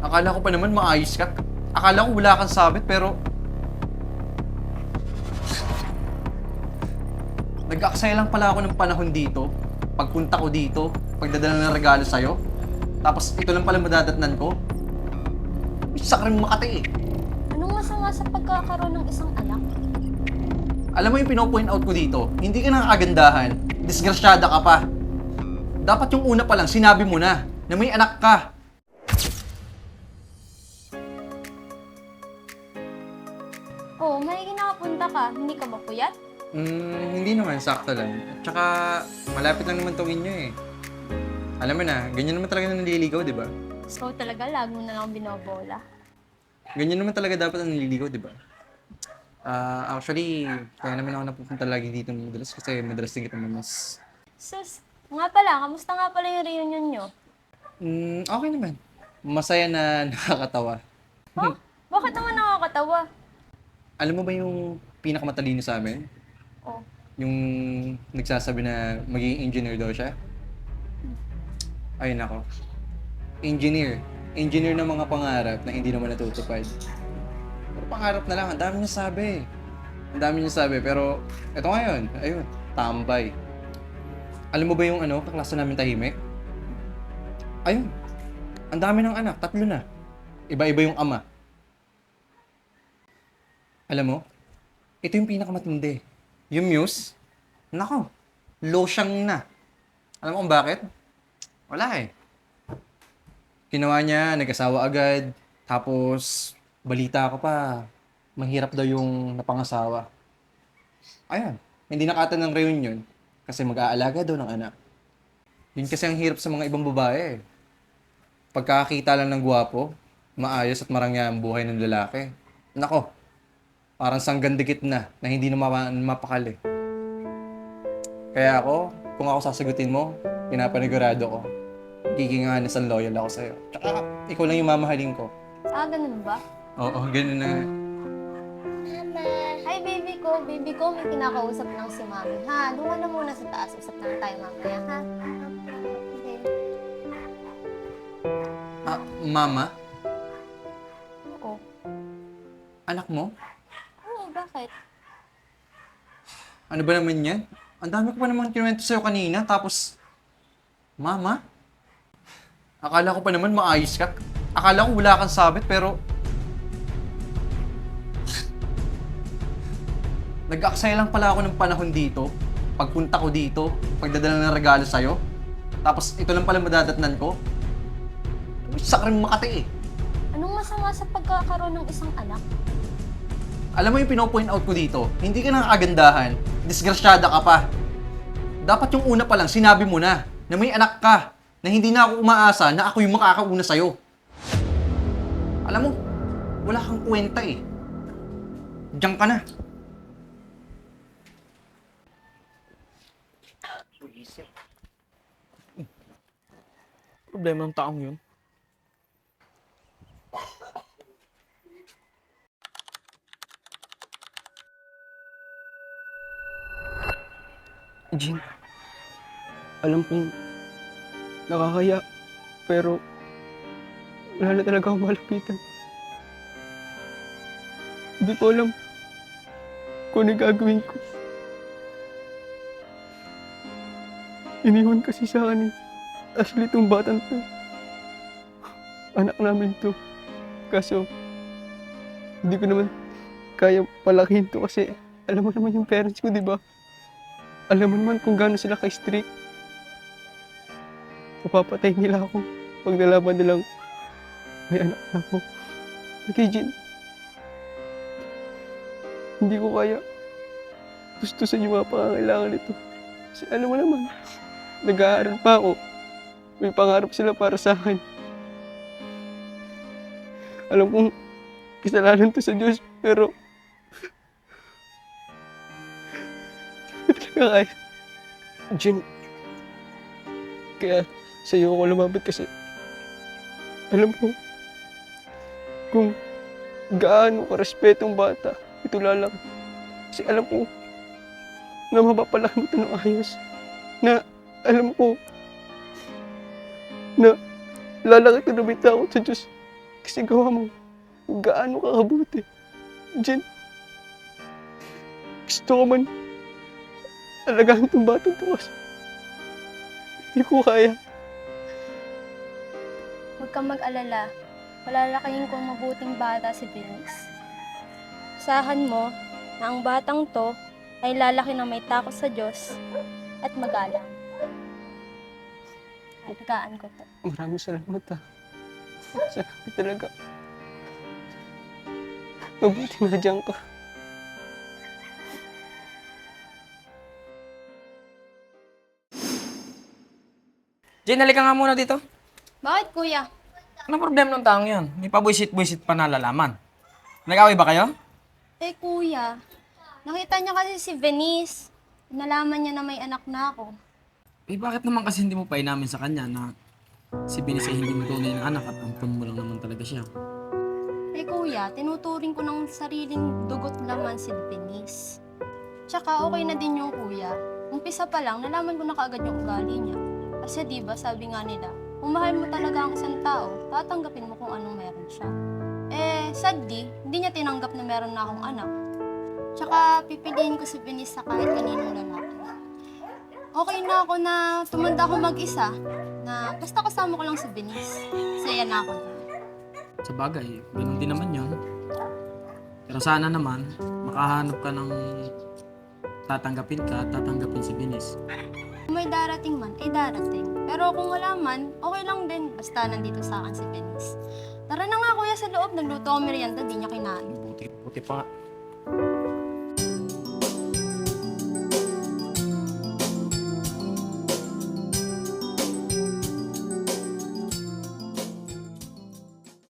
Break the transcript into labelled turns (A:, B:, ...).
A: Akala ko pa naman maayos ka. Akala ko wala kang sabit pero... Nag-aksaya lang pala ako ng panahon dito. Pagpunta ko dito, pagdadala ng regalo sa'yo. Tapos ito lang pala madadatnan ko. Isa ka rin makati eh.
B: Anong masama sa pagkakaroon ng isang anak?
A: Alam mo yung pinopoint out ko dito, hindi ka nakakagandahan, disgrasyada ka pa. Dapat yung una pa lang, sinabi mo na, na may anak ka.
B: Oh, may kinakapunta ka. Hindi ka ba puyat?
A: Hmm, hindi naman, sakto lang. At saka, malapit lang naman tong inyo eh. Alam mo na, ganyan naman talaga na naliligaw, di ba?
B: So talaga, lag mo na lang binobola.
A: Ganyan naman talaga dapat ang naliligaw, di ba? Ah, actually, kaya naman ako napupunta lagi dito madalas kasi madalas din kita mamiss.
B: Sus, nga pala, kamusta nga pala yung reunion nyo?
A: Hmm, okay naman. Masaya na nakakatawa.
B: Ha? Bakit naman nakakatawa?
A: Alam mo ba yung pinakamatalino sa amin?
B: Oh,
A: Yung nagsasabi na magiging engineer daw siya? Ayun ako. Engineer. Engineer ng mga pangarap na hindi naman natutupad. Pero pangarap na lang. Ang dami niya sabi. Ang dami niya sabi. Pero, eto ngayon. Ayun. Tambay. Alam mo ba yung ano, kaklase namin tahimik? Ayun. Ang dami ng anak. Tatlo na. Iba-iba yung ama. Alam mo, ito yung pinakamatindi. Yung Muse, nako, losyang na. Alam mo kung bakit? Wala eh. Ginawa niya, nag-asawa agad, tapos balita ko pa, mahirap daw yung napangasawa. Ayun, hindi nakata ng reunion kasi mag-aalaga daw ng anak. Yun kasi ang hirap sa mga ibang babae. Pagkakakita lang ng gwapo, maayos at marangya ang buhay ng lalaki. Nako, parang sanggandikit na na hindi na mapa- mapakali. Kaya ako, kung ako sasagutin mo, pinapanigurado ko, giging honest and loyal ako sa'yo. Tsaka, ikaw lang yung mamahalin ko.
B: ah, ganun ba?
A: Oo, ganun na. nga.
B: Hi, baby ko. Baby ko, may kinakausap lang si mami, ha? Doon ka na muna sa taas. Usap na tayo mamaya, ha? Okay.
A: Ah, mama,
B: Oo.
A: anak mo?
B: Oo, bakit?
A: Ano ba naman yan? Ang dami ko pa naman kinuwento sa'yo kanina, tapos... Mama? Akala ko pa naman maayos ka. Akala ko wala kang sabit, pero... Nag-aksaya lang pala ako ng panahon dito. Pagpunta ko dito, pagdadala ng regalo sa'yo. Tapos ito lang pala madadatnan ko. Rin makati eh.
B: Anong masama sa pagkakaroon ng isang anak?
A: Alam mo yung pinopoint out ko dito, hindi ka nakakagandahan, disgrasyada ka pa. Dapat yung una pa lang, sinabi mo na, na may anak ka, na hindi na ako umaasa na ako yung makakauna sa'yo. Alam mo, wala kang kwenta eh. Diyan ka na.
C: Problema ng taong yun. Jin, alam kong nakakaya, pero wala na talaga akong malapitan. Hindi ko alam kung ano gagawin ko. Iniwan kasi sa akin eh. Actually, itong batang to. Anak namin to. Kaso, hindi ko naman kaya palakihin to kasi alam mo naman yung parents ko, di ba? Alam mo naman kung gaano sila ka-strict. Mapapatay nila ako pag nalaman nilang may anak na ako. Okay. Hindi ko kaya gustusan yung mga pangangailangan nito. Kasi alam mo naman, nag-aaral pa ako. May pangarap sila para sa akin. Alam kong kasalanan to sa Diyos, pero... kaya. Jin, kaya sa iyo ako lumapit kasi alam ko kung gaano ka respetong bata, ito lalaki. Kasi alam ko na mapapalaki mo ito ng ayos. Na alam ko na lalaki ka na may takot sa Diyos. Kasi gawa mo, gaano ka kabuti. Jen, gusto ko man alagaan itong batang to kasi hindi ko kaya.
B: Huwag kang mag-alala. Palalakihin ko mabuting bata si Venus. Sahan mo na ang batang to ay lalaki na may takot sa Diyos at magalang. Alagaan ko to.
C: Maraming salamat ah. Salamat talaga. Mabuti na dyan ka.
D: Jen, halika nga muna dito.
B: Bakit kuya?
D: Anong problema ng taong yan? May pabuisit-buisit pa nalalaman. Nag-away ba kayo?
B: Eh kuya, nakita niya kasi si Venice. Nalaman niya na may anak na ako.
D: Eh bakit naman kasi hindi mo pa inamin sa kanya na si Binis ay hindi mo tunay na anak at ampun mo lang naman talaga siya?
B: Eh kuya, tinuturing ko ng sariling dugot laman si Venice. Tsaka okay na din yung kuya. Umpisa pa lang, nalaman ko na kaagad yung ugali niya. Kasi di ba sabi nga nila, kung mahal mo talaga ang isang tao, tatanggapin mo kung anong meron siya. Eh, sadly, hindi niya tinanggap na meron na akong anak. Tsaka pipiliin ko si Venice sa kahit kaninong lalaki. Okay na ako na tumanda ako mag-isa, na basta kasama ko lang si Venice. Saya na ako.
D: Sa bagay, ganun din naman yun. Pero sana naman, makahanap ka ng tatanggapin ka at tatanggapin si Binis.
B: Kung may darating man, ay darating. Pero kung wala man, okay lang din. Basta nandito sa akin si Venice. Tara na nga kuya sa loob, nagluto ako merienda, di niya kinain.
D: Buti, buti pa.